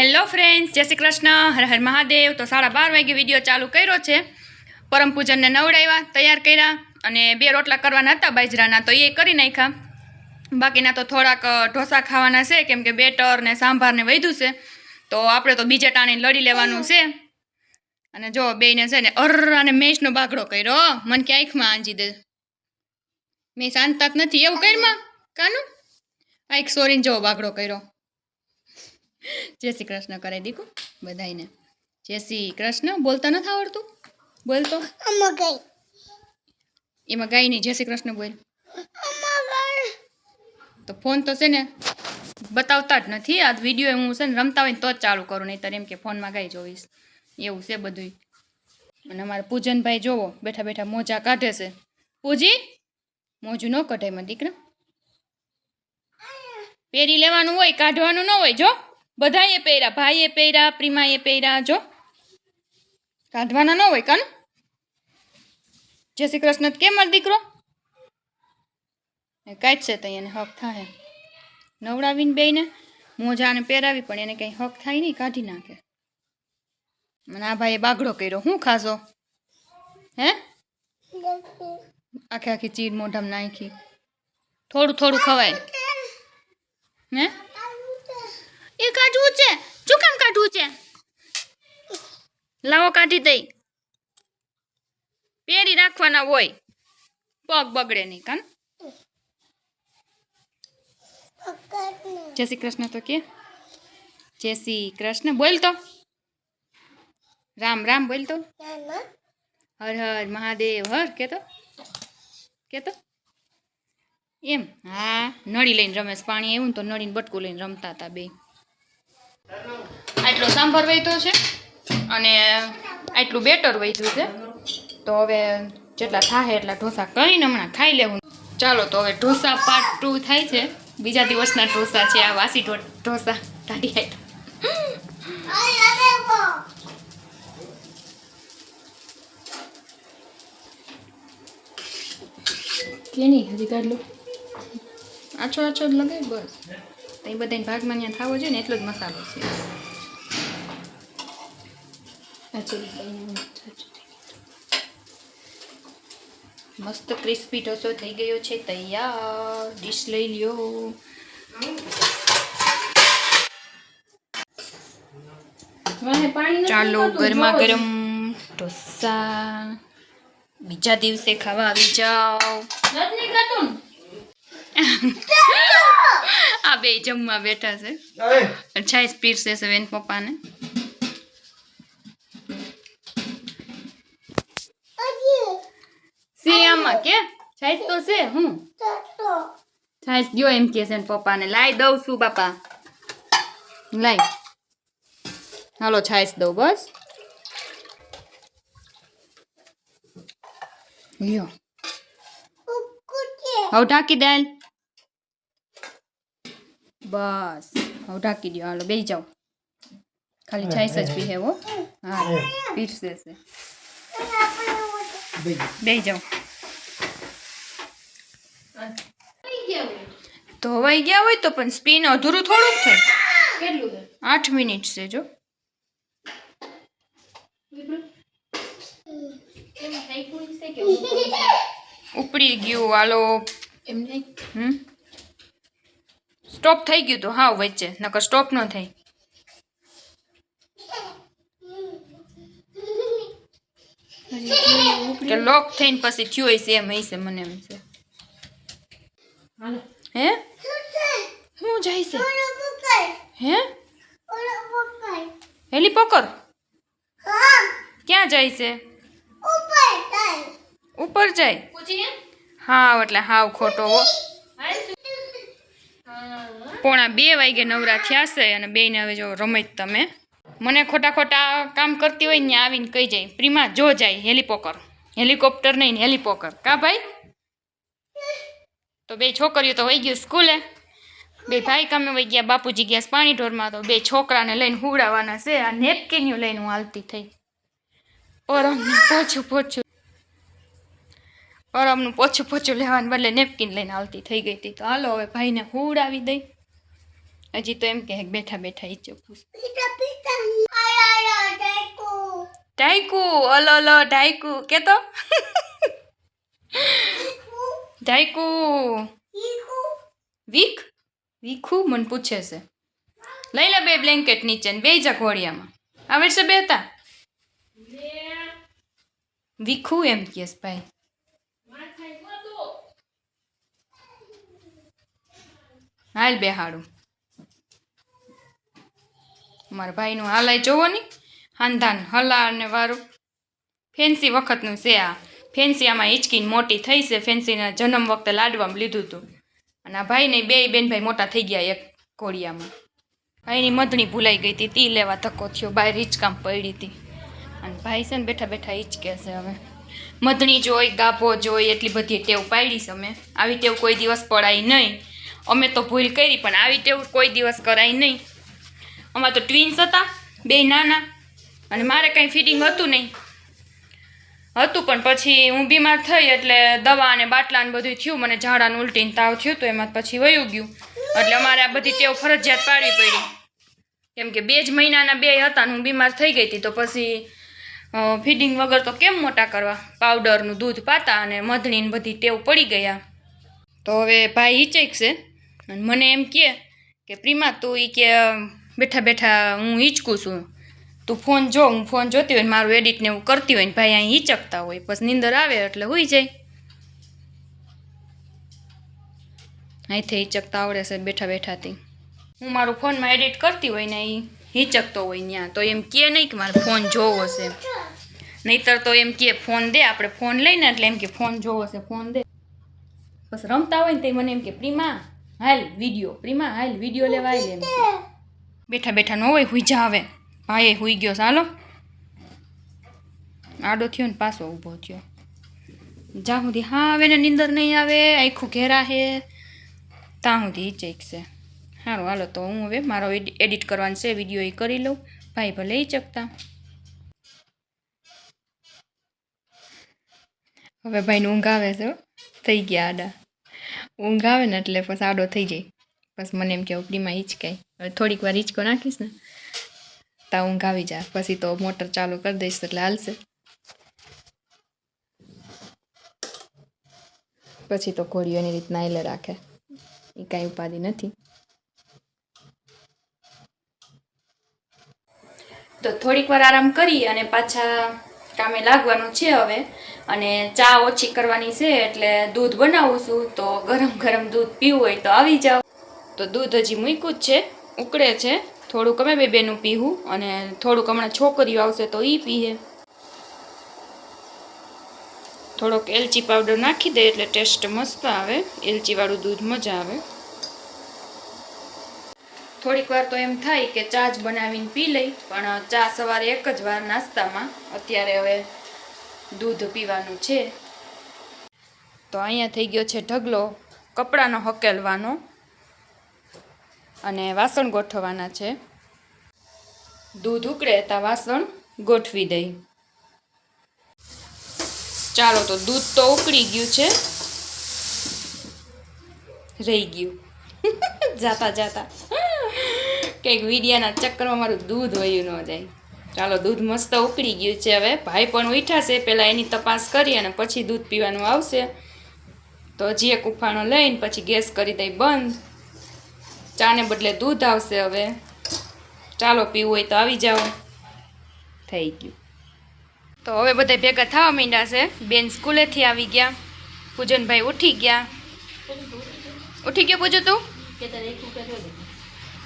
Hello friends, જય શ્રી કૃષ્ણ. હર હર મહાદેવ. તો સાડા બાર વાગે વીડિયો ચાલુ કર્યો છે. પરમ પૂજનને નવડાવ્યા, તૈયાર કર્યા અને બે રોટલા કરવાના હતા બાજરાના, તો એ કરી નાખ્યા. બાકીના તો થોડાક ઢોસા ખાવાના છે, કેમ કે બેટર ને સાંભાર ને વધ્યું છે. તો આપણે તો બીજે ટાણી લડી લેવાનું છે. અને જો બેને છે ને અર અને મેષનો બાગડો કર્યો મન કે આંખમાં આંજી દે. મેં શાંત નથી. એવું કરમાં કાનું? આંખ સોરીને જેવો બાગડો કર્યો. જય શ્રી કૃષ્ણ કરાવી દીકું બધાયને. જય શ્રી કૃષ્ણ બોલતા નથી આવડતું? બોલતો એમાં ગાય નહીં જય શ્રી કૃષ્ણ બોલ. તો ફોન તો છે ને બતાવતા જ નથી. આ વીડિયો હું છે ને રમતા હોય ને તો જ ચાલુ કરું નહીં એમ કે ફોનમાં ગાઈ જોઈશ. એવું છે બધુંય. અને અમારે પૂજનભાઈ જોવો બેઠા બેઠા મોજા કાઢે છે. પૂજી મોજું ન કઢાયમાં દીકરા. પહેરી લેવાનું હોય કાઢવાનું ન હોય જો. બધાએ પહેર્યા, ભાઈએ પહેર્યા, પ્રીમાએ પહેર્યા, જો. કાઢવાના ન હોય કાન. જય શ્રી કૃષ્ણ, કેમ મારો દીકરો? એ છે તો એને હક થાય નવડાવીને બેને મોજાને પહેરાવી પણ એને કંઈ હક થાય નહીં, કાઢી નાખે. મને આ ભાઈએ બાગડો કર્યો, હું ખાશો? હે? આખી આખી ચીર મોઢામાં નાખી. થોડું થોડું ખવાય. હે? એ કાઢવું છે? શું કામ કાઢવું છે? લાવો કાઢી દઈ. પહેરી રાખવાના હોય. પગ બગડે નહીં કાન જય શ્રી કૃષ્ણ તો કે. જય શ્રી કૃષ્ણ. બોલ તો. રામ રામ બોલ તો. હર હર, મહાદેવ. હર કેતો તો? કે તો? એમ? હા, નળી લઈને રમેશ પાણી એવું તો નળીને બટકું લઈને રમતા હતા બે. આટલો સાંભાર વહેતો છે અને આટલું બેટર વહેતું છે. તો હવે જેટલા થાય એટલા ઢોસા કરીને હમણાં ખાઈ લેવું. ચાલો તો હવે ઢોસા પાર્ટ ટુ થાય છે. બીજા દિવસના ઢોસા છે આ વાસી ઢોસા. ઢાઢી આઈટમ કે હજી કાઢ લો. આછો આછો જ લગાય બસ. એ બધાને ભાગમાં ત્યાં થવો જોઈએ ને એટલો જ મસાલો છે. મસ્ત ક્રિસ્પી ઢોસો થઈ ગયો છે તૈયાર. ડીશ લઈ લ્યો. ચાલો ગરમા ગરમ ઢોસા. બીજા દિવસે ખાવા આવી જાઓ. આ બે જમવા બેઠા છે. છાઈસ પીરસે છે બેન પપ્પાને. સિયામાં કે? છાઈસ તો છે હું? છાઈસ ગયો એમ કે છે ને પપ્પાને. લાઈ દઉં છું બાપા. લાઈ. હાલો છાઈસ દઉં બસ. લ્યો. હવે ઢાંકી દે. બસ હવે ઢાંકી દો હાલો બેસી જાઓ ખાલી છાઈસ જ પીહે હો હા પીરસે છે બેસી જાઓ તો હવાઈ ગયા હોય તો પણ સ્પીન અધૂરું થોડુંક થાય કેટલું છે આઠ મિનિટ છે જો એમ થાક્યું છે કે ઊંઘવું છે? ઉપડી ગયું હાલો એમ નહીં હમ સ્ટોપ થઈ ગયું તો હા વચ્ચે. નકર સ્ટોપ ન થાય કે લોક થઈને પછી થયું હશે એમ હશે મને એમ છે. હાલો હે? હું જાય છે? હે? હેલી પકડ ક્યાં જાય છે? ઉપર જાય. પૂછી એમ હા એટલે હાવ ખોટો હો હાય હા. પોણા બે વાગે નવરા થયા છે અને બેને હવે જો રમે તમે. મને ખોટા ખોટા કામ કરતી હોય ને આવીને કહી જાય, પ્રીમા, જો જાય હેલિકોપ્ટર. હેલિકોપ્ટર નહીં ને હેલિકોપ્ટર. કા ભાઈ? તો બે છોકરીઓ તો વહી ગયું સ્કૂલે. બે ભાઈ કામે વહી ગયા, બાપુજી ગયા પાણી ઢોરમાં તો બે છોકરાને લઈને હુડાવાના છે. આ નેપકીન્યું લઈને હું હાલતી થઈ. પરમનું પોછું પોછું. પરમનું પોછું પોછું લેવાને બદલે નેપકીન લઈને હાલતી થઈ ગઈ હતી. તો હાલો હવે ભાઈને હુડાવી દઈ. હજી તો એમ કે બેઠા બેઠા ઈચકું ઢાઈકુ અલો અલો ઢાઈકુ કે તો? ઢાઈકુ વીક વીખું. મને પૂછે છે. લઈ લે બે બ્લેન્કેટ નીચે ને બે જા ઘોડિયામાં. આવે છે બે હતા વીખુ એમ કેસ ભાઈ. હાલ બે હાડું મારા ભાઈનું હાલાય જોવો ને. હાંધાન હલા ને વારું. ફેન્સી વખતનું છે આ. ફેન્સી આમાં હિંચકીને મોટી થઈ છે. ફેન્સીના જન્મ વખતે લાડવામાં લીધું હતું અને આ ભાઈને બે બેન ભાઈ મોટા થઈ ગયા એક કોળિયામાં. ભાઈની મધણી ભૂલાઈ ગઈ હતી. તી લેવા ધક્કો થયો. બહાર હિંચકામ પડી હતી. અને ભાઈ છે ને બેઠા બેઠા હિંચકે છે હવે. મધણી જોઈ, ગાભો જોઈ, એટલી બધી ટેવ પાડી છે અમે. આવી ટેવ કોઈ દિવસ પડાય નહીં. અમે તો ભૂલ કરી, પણ આવી ટેવ કોઈ દિવસ કરાય નહીં. અમારે તો ટ્વિન્સ હતા, બે નાના, અને મારે કંઈ ફિટિંગ હતું નહીં. હતું પણ પછી હું બીમાર થઈ એટલે દવા અને બાટલા ને બધું થયું, મને ઝાડાનું ઉલટીને તાવ થયું તો એમાં પછી વયું ગયું. એટલે અમારે આ બધી ટેવ ફરજિયાત પાડવી પડી. કેમ કે બે જ મહિનાના બે હતા ને હું બીમાર થઈ ગઈ હતી તો પછી ફીડિંગ વગર તો કેમ મોટા કરવા? પાવડરનું દૂધ, પાતા અને મધણીને બધી ટેવ પડી ગયા. તો હવે ભાઈ હિચેક છે અને મને એમ કહે કે પ્રીમા તું એ કે બેઠા બેઠા હું હિંચકું છું. તું ફોન જો, હું ફોન જોતી હોય ને મારું એડિટ ને એવું કરતી હોય ને ભાઈ અહીં હિંચકતા હોય, પછી નીંદર આવે એટલે હોઈ જાય. અહીંથી હિંચકતા આવડે છે બેઠા બેઠાથી. હું મારું ફોનમાં એડિટ કરતી હોય ને એ હિંચકતો હોય ત્યાં તો એમ કહે નહીં કે મારે ફોન જોવો છે. નહીતર તો એમ કહે ફોન દે, આપણે ફોન લઈને એટલે એમ કે ફોન જોવો છે, ફોન દે. બસ રમતા હોય ને તે મને એમ કે, પ્રીમા, હાલ વીડિયો પ્રીમા, હાલ વીડિયો લેવા હાલ એમ કે. બેઠા બેઠા ન હોય, હુઈ આવે ભાઈ હુઈ ગયો, ચાલો. આડો થયો ને પાછો ઊભો થયો. જ્યાં સુધી હા આવે ને નીંદર નહીં આવે, આખું ઘેરા હે ત્યાં સુધી એ છે. સારું, હાલો, તો હું હવે મારો એડિટ કરવાનો છે, વીડિયો એ કરી લઉં. ભાઈ ભલે એ ચકતા. હવે ભાઈને ઊંઘ આવે છે થઈ ગયા આડા. ઊંઘ આવે ને એટલે પછી આડો થઈ જાય. બસ મને એમ કે ઉપડીમાં હિંચકાય થોડીક વાર હિંચકો નાખીશ ને તા ઊંઘ આવી જાય. પછી તો મોટર ચાલુ કરી દઈશ એટલે હાલશે. પછી તો ઘોડીઓની રીતના એલે રાખે. એ કાંઈ ઉપાધિ નથી. તો થોડીક વાર આરામ કરી અને પાછા કામે લાગવાનું છે હવે. અને ચા ઓછી કરવાની છે એટલે દૂધ બનાવું છું. તો ગરમ ગરમ દૂધ પીવું હોય તો આવી જાઓ. તો દૂધ હજી મૂક્યું જ છે. ઉકળે છે. થોડુંક અમે બે બેનું પીવું અને થોડુંક હમણાં છોકરીઓ આવશે તો એ પીએ થોડોક એલચી પાવડર નાખી દે એટલે ટેસ્ટ મસ્ત આવે. એલચીવાળું દૂધ મજા આવે. થોડીક વાર તો એમ થાય કે ચા જ બનાવીને પી લઈ, પણ ચા સવારે એક જ વાર નાસ્તામાં. અત્યારે હવે દૂધ પીવાનું છે. તો અહીંયા થઈ ગયો છે ઢગલો. કપડાનો હકેલવાનો. અને વાસણ ગોઠવવાના છે. દૂધ ઉકળે ત્યાં વાસણ ગોઠવી દઈ. ચાલો તો દૂધ તો ઉકળી ગયું છે. રહી ગયું. જાતા જાતા. કંઈક વીડિયાના ચક્કરમાં મારું દૂધ વયું ન જાય. ચાલો દૂધ મસ્ત ઉકળી ગયું છે હવે. ભાઈ પણ ઉઠાશે પહેલાં એની તપાસ કરી અને પછી દૂધ પીવાનું આવશે. તો હજી એક ઉફાણો લઈને પછી ગેસ કરી દઈ બંધ. ચાને બદલે દૂધ આવશે હવે. ચાલો પીવું હોય તો આવી જાઓ. થઈ ગયું. તો હવે બધા ભેગા થવા માંડ્યા છે. બેન સ્કૂલેથી આવી ગયા. પૂજનભાઈ ઉઠી ગયા. ઉઠી ગયો પૂજું તું?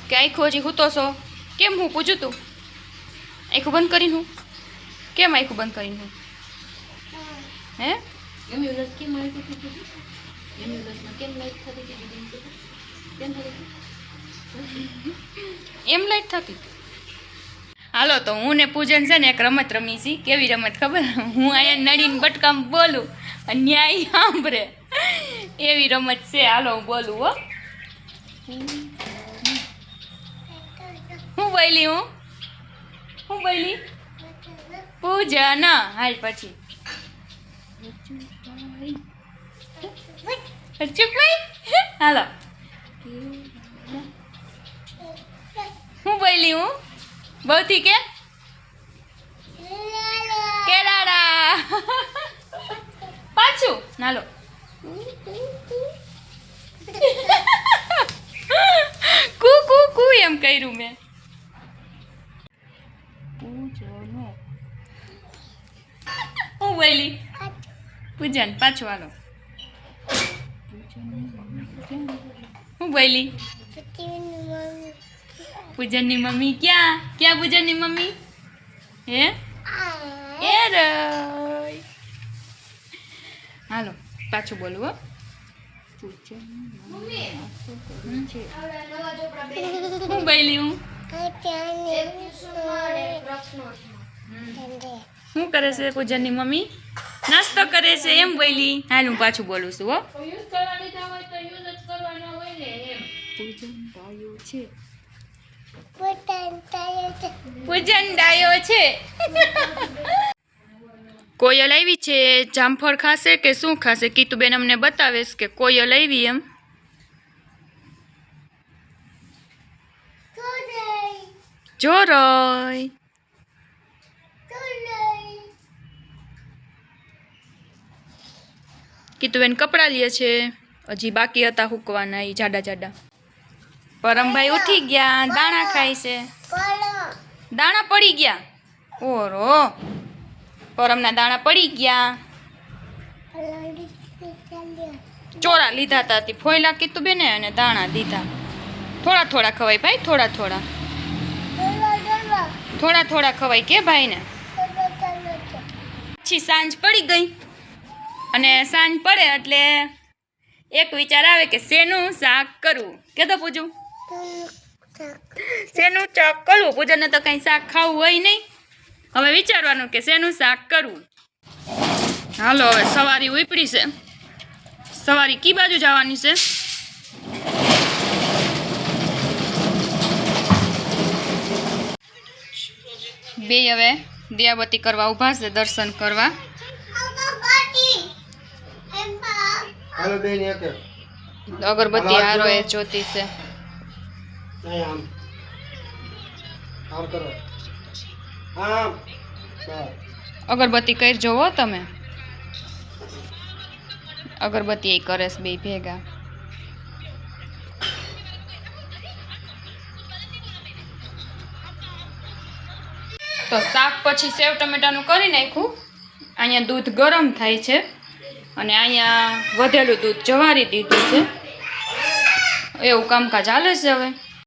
કે આખું હજી હૂતો છો? કેમ હું પૂજું તું? આખું બંધ કરીને હું. કેમ આખું બંધ કરીને હું? હે? કેમ કેમ? કેમ? એમ લાઈટ થતી. હાલો, તો હું ને પૂજન છે ને એક રમત રમી છી. કેવી રમત ખબર? હું અહીંયા નડીને બટકામ બોલું, અને ન્યાય સાંભળે. એવી રમત છે, હાલો, હું બોલું, હો. હું બોલી, હું? હું બોલી? પૂજન હાલ પછી. હાલો. હું બોલી હું? બહુથી કે? કેરાડા પાછું. નાલો. કુ કુ કુ એમ કર્યું મેં. હું બોલી? પૂજન પાછું હાલો. હું બોલી? પૂજનની મમ્મી ક્યાં? ક્યાં પૂજનની મમ્મી? હે? એ હાલો પાછું બોલું હો. હું બોલી હું? શું કરે છે પૂજનની મમ્મી? નાસ્તો કરે છે એમ બોલી. હાલ હું પાછું બોલું છું હો. યુઝ કરવા હોય તો યુઝ જ કરવાનો હોય ને એમ. પૂજન ડાયો છે. કોયલ આવી છે. જામફળ ખાશે કે શું ખાશે? કીતુબેન અમને બતાવેશ કે કોયલ આવી એમ. જોરોય કીતુબેન કપડાં લે છે. હજી બાકી હતા હુકવાના એ જાડા જાડા. પરમભાઈ ઉઠી ગયા દાણા ખાય છે. દાણા. પડી ગયા. ઓરો પરમના દાણા પડી ગયા. ચોરા લીધા હતા તે. ફોયલા કીધું બેને અને દાણા દીધા. થોડા થોડા ખવાય ભાઈ થોડા થોડા. થોડા થોડા ખવાય કે ભાઈને? પછી સાંજ પડી ગઈ. અને સાંજ પડે એટલે એક વિચાર આવે કે શેનું શાક કરવું. કે તો પૂછું શેનું ચક કરવું? પૂજાને તો કાંઈ શાક ખાવું હોય નહીં. હવે વિચારવાનું કે શેનું શાક કરવું? હાલો હવે સવારી ઉપડી છે. સવારી કી બાજુ જવાની છે? બે હવે દિયાબત્તી કરવા ઊભા છે દર્શન કરવા. અગરબત્તી હારો એ જોતી છે. આમ. આમ કરો. આમ. અગરબત્તી કરી જોવો તમે? અગરબત્તી એ કરે છે બે ભેગા. તો શાક પછી સેવ ટમેટાનું કરી નાખ્યું. અહીંયા દૂધ ગરમ થાય છે અને અહીંયા વધેલું દૂધ જવારી દીધું છે. એવું કામકાજ હાલે છે હવે?